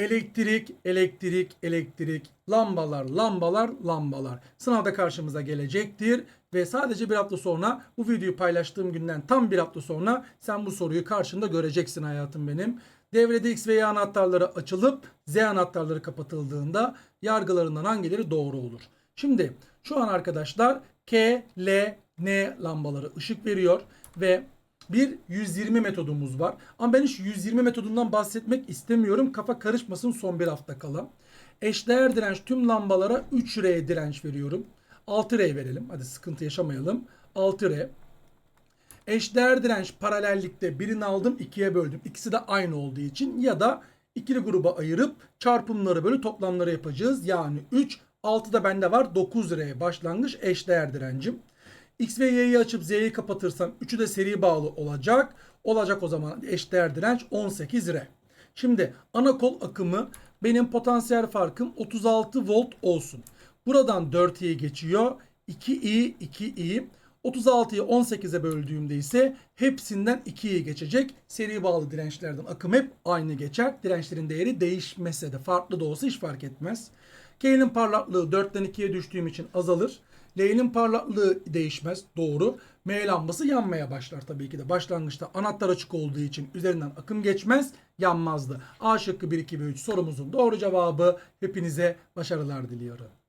Elektrik, elektrik, elektrik, lambalar, lambalar, lambalar. Sınavda karşımıza gelecektir ve sadece bir hafta sonra bu videoyu paylaştığım günden tam bir hafta sonra sen bu soruyu karşında göreceksin hayatım benim. Devrede X ve Y anahtarları açılıp Z anahtarları kapatıldığında yargılarından hangileri doğru olur? Şimdi şu an arkadaşlar K, L, N lambaları ışık veriyor ve bir 120 metodumuz var. Ama ben hiç 120 metodundan bahsetmek istemiyorum. Kafa karışmasın son bir hafta kala. Eşdeğer direnç tüm lambalara 3R direnç veriyorum. 6R verelim. Hadi sıkıntı yaşamayalım. 6R. Eşdeğer direnç paralellikte birini aldım ikiye böldüm. İkisi de aynı olduğu için ya da ikili gruba ayırıp çarpımları bölü toplamları yapacağız. Yani 3 6 da bende var 9R başlangıç eşdeğer direncim. X ve Y'yi açıp Z'yi kapatırsam üçü de seri bağlı olacak. Olacak o zaman eşdeğer direnç 18R. Şimdi ana kol akımı benim potansiyel farkım 36 volt olsun. Buradan 4i'ye geçiyor. 2i 2i 36'yı 18'e böldüğümde ise hepsinden 2'yi geçecek. Seri bağlı dirençlerden akım hep aynı geçer. Dirençlerin değeri değişmese de farklı da olsa hiç fark etmez. K'nin parlaklığı 4'ten 2'ye düştüğüm için azalır. L'nin parlaklığı değişmez. Doğru. M lambası yanmaya başlar tabii ki de. Başlangıçta anahtar açık olduğu için üzerinden akım geçmez. Yanmazdı. A şıkkı 1, 2 ve 3 sorumuzun doğru cevabı. Hepinize başarılar diliyorum.